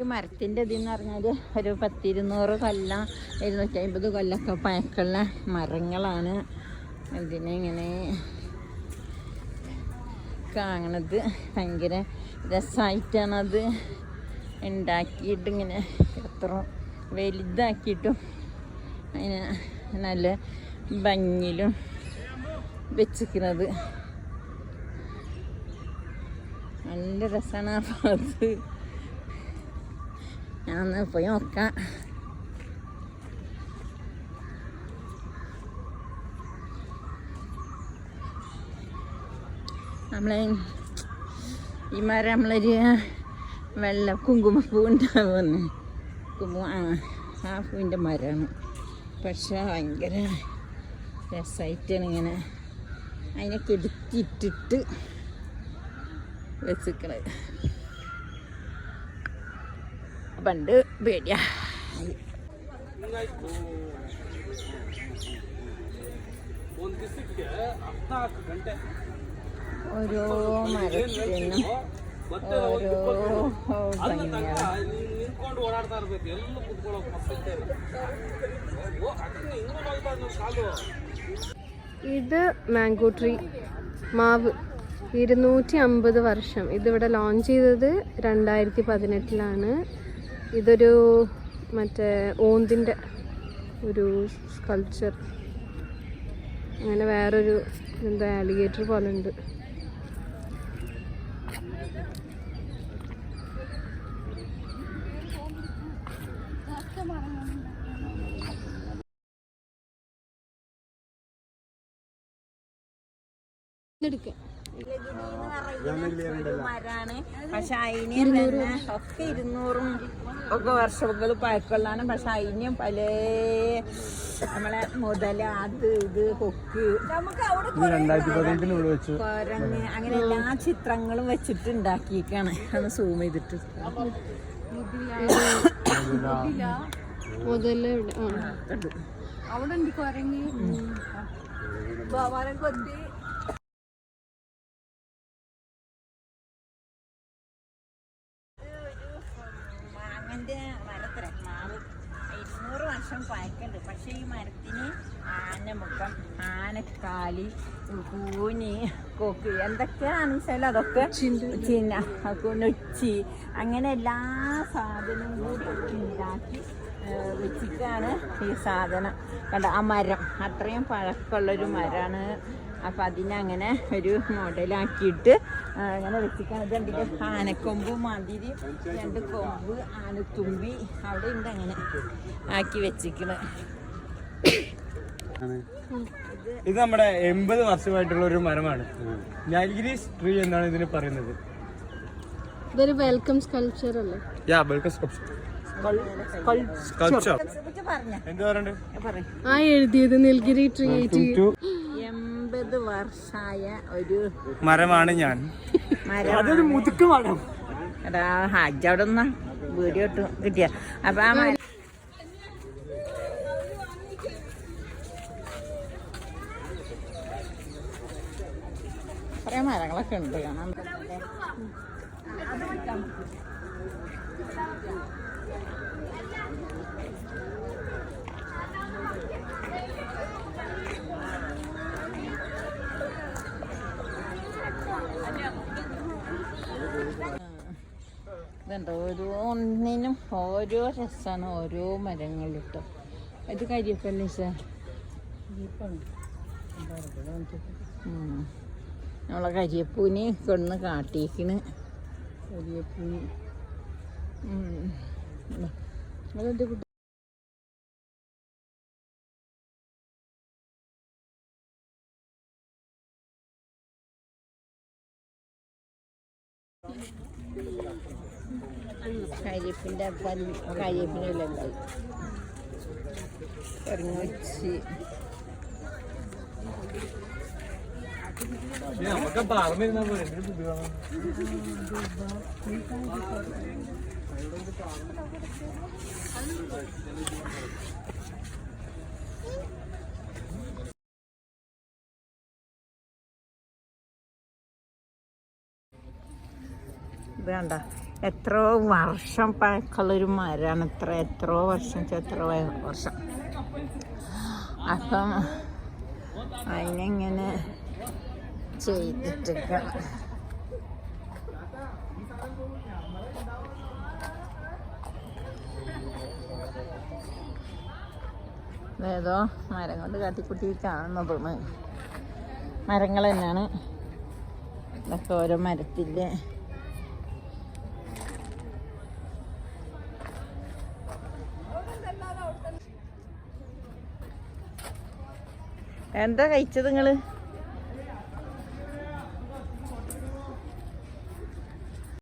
ഈ മരത്തിന്റെ ഇതെന്ന് പറഞ്ഞാൽ ഒരു പത്തിരുന്നൂറ് കൊല്ലം ഇരുന്നൂറ്റി അമ്പത് കൊല്ലമൊക്കെ പഴക്കമുള്ള മരങ്ങളാണ് ഇതിനെ ഇങ്ങനെ കാണണത് ഭയങ്കര രസമായിട്ടാണത് ഉണ്ടാക്കിയിട്ട് ഇങ്ങനെ എത്ര വലുതാക്കിയിട്ടും അതിനെ നല്ല ഭംഗിയിലും വെച്ചിരിക്കുന്നത്. നല്ല രസമാണ് ആ ഭാഗത്ത്. പോയി നോക്കാം നമ്മളെ ഈ മരം നമ്മളൊരു വെള്ള കുങ്കുമപ്പൂ ഉണ്ടാവുന്നു കുങ്കുമ ആ ആ പൂവിന്റെ മരമാണ് പക്ഷെ ഭയങ്കര രസമായിട്ടാണ് ഇങ്ങനെ അതിനെ കെടുത്തിട്ടിട്ട് വെച്ചിക്കണത് പണ്ട് പേടിയാ ಒಂದ್ ದಿವಸಕ್ಕೆ ಹದಿನಾಲ್ಕು ಗಂಟೆ ഓരോ മരത്തിനും ಮತ್ತೆ ഓരോ ಅಲ್ಲಿ ತನಕ ഭംഗിയാണ് ನೀನ್ ನಿಂತ್ಕೊಂಡು ಓಡಾಡ್ತಾ ಇರ್ಬೇಕು ಎಲ್ಲ ಕುತ್ಕೊಳ್ಳೋಕೆ ಮಸ್ತ್ ಇರ್ತೇವೆ ಓ ಅಕ್ಕನ ಹಿಂಗೂ ನೋಡ್ತಾ ಇದ್ ಕಾಲು ഇത് മാംഗോ ട്രീ മാവ് ഇരുന്നൂറ്റി അമ്പത് വർഷം ഇതിവിടെ ലോഞ്ച് ചെയ്തത് രണ്ടായിരത്തി പതിനെട്ടിലാണ് ഇതൊരു മറ്റേ ഓന്തിന്റെ ഒരു സ്കൾച്ചർ അങ്ങനെ വേറൊരു എന്താ ആലിഗേറ്റർ പോലെ ഉണ്ട് ഇതെടുക്കാം. മരാണ് പക്ഷെ അതിന് തന്നെ ഒക്കെ ഇരുന്നൂറും ഒക്കെ വർഷങ്ങൾ പഴക്കമുള്ളതാണ്. പക്ഷെ അതിനും പല നമ്മളെ മുതല അത് ഇത് കൊക്ക്. കൊരങ്ങ് അങ്ങനെ എല്ലാ ചിത്രങ്ങളും വെച്ചിട്ട് ഉണ്ടാക്കിയേക്കാണ് ഒന്ന് സൂം ചെയ്തിട്ട്. മുതല അവിടെ ഉണ്ട് കുരങ്ങി. മാങ്ങന്റെ മരത്ര മാവ് ഇരുന്നൂറ് വർഷം പഴക്കുണ്ട് പക്ഷെ ഈ മരത്തിന് ആനമുഖം ആനക്കാലി കൂനി കൊക്ക് എന്തൊക്കെയാണെന്ന് വെച്ചാൽ അതൊക്കെ? ചിന്ന നൊച്ചി അങ്ങനെ എല്ലാ സാധനവും കൂടി ഉണ്ടാക്കി വെച്ചിട്ടാണ് ഈ സാധനം. കണ്ട? ആ മരം. അത്രയും പഴക്കമുള്ളൊരു മരമാണ് അപ്പം അതിനങ്ങനെ ഒരു മോഡലാക്കിയിട്ട് അങ്ങനെ വെച്ചിരിക്കാൻ ഇതുണ്ടെങ്കിൽ ആനക്കൊമ്പ് മാതിരി രണ്ട് കൊമ്പ് ആനത്തുമ്പി. അവിടെ ഉണ്ട് അങ്ങനെ ആക്കി വെച്ചിരിക്കണത് ഇത് നമ്മുടെ എൺപത് വർഷമായിട്ടുള്ള ഒരു മരമാണ്. നൽഗിരി ട്രീ എന്നാണ് ഇതിന് പറയുന്നത്. ഇതൊരു വെൽക്കം സ്കൾപ്ചർ അല്ലേ? യാ വെൽക്കം സ്കൾപ്ചർ സ്കൾപ്ചർ എന്ത് പറയുന്നുണ്ട്? പറയും. ആ എഴുതിയത് നീൽഗിരി ട്രീ എൺപത് വർഷമായ ഒരു മരമാണ് ഞാൻ. അതൊരു മുതുക്ക് മരം. എടാ ഹജ്ജ് അവിടെ ഒന്ന് വീഡിയോ ഇട്ടു കിട്ടിയ. അപ്പൊ ആ മരം കുറേ മരങ്ങളൊക്കെ ഉണ്ട് കാണാൻ. ഇതുണ്ട്? ഓരോ ഒന്നിനും ഓരോ രസമാണ് ഓരോ മരങ്ങൾ അത് ഇത് കരിയപ്പല്ലേ സാർ നമ്മളെ കരിയപ്പൂന് കൊണ്ടുവന്ന് കാട്ടിയേക്കണ്. കരിയപ്പൂന്. ഉം. കുട്ടി കരിയപ്പിന്റെ കരിയപ്പിനെല്ലാം ഉണ്ടായി കുറഞ്ഞൊച്ചി നമുക്ക് ബുദ്ധിമുട്ടാണ് ഇത് കണ്ട എത്രയോ വർഷം പഴക്കമുള്ളൊരു മരമാണ്. എത്ര എത്രയോ വർഷം എത്ര വർഷം. അപ്പം അതിനെങ്ങനെ ചെയ്തിട്ടൊക്കെ ഏതോ മരം കൊണ്ട് കാട്ടിക്കുട്ടി മരങ്ങൾ തന്നെയാണ്. ഇതൊക്കെ ഓരോ മരത്തിന്റെ എന്താ കഴിച്ചത് നിങ്ങൾ?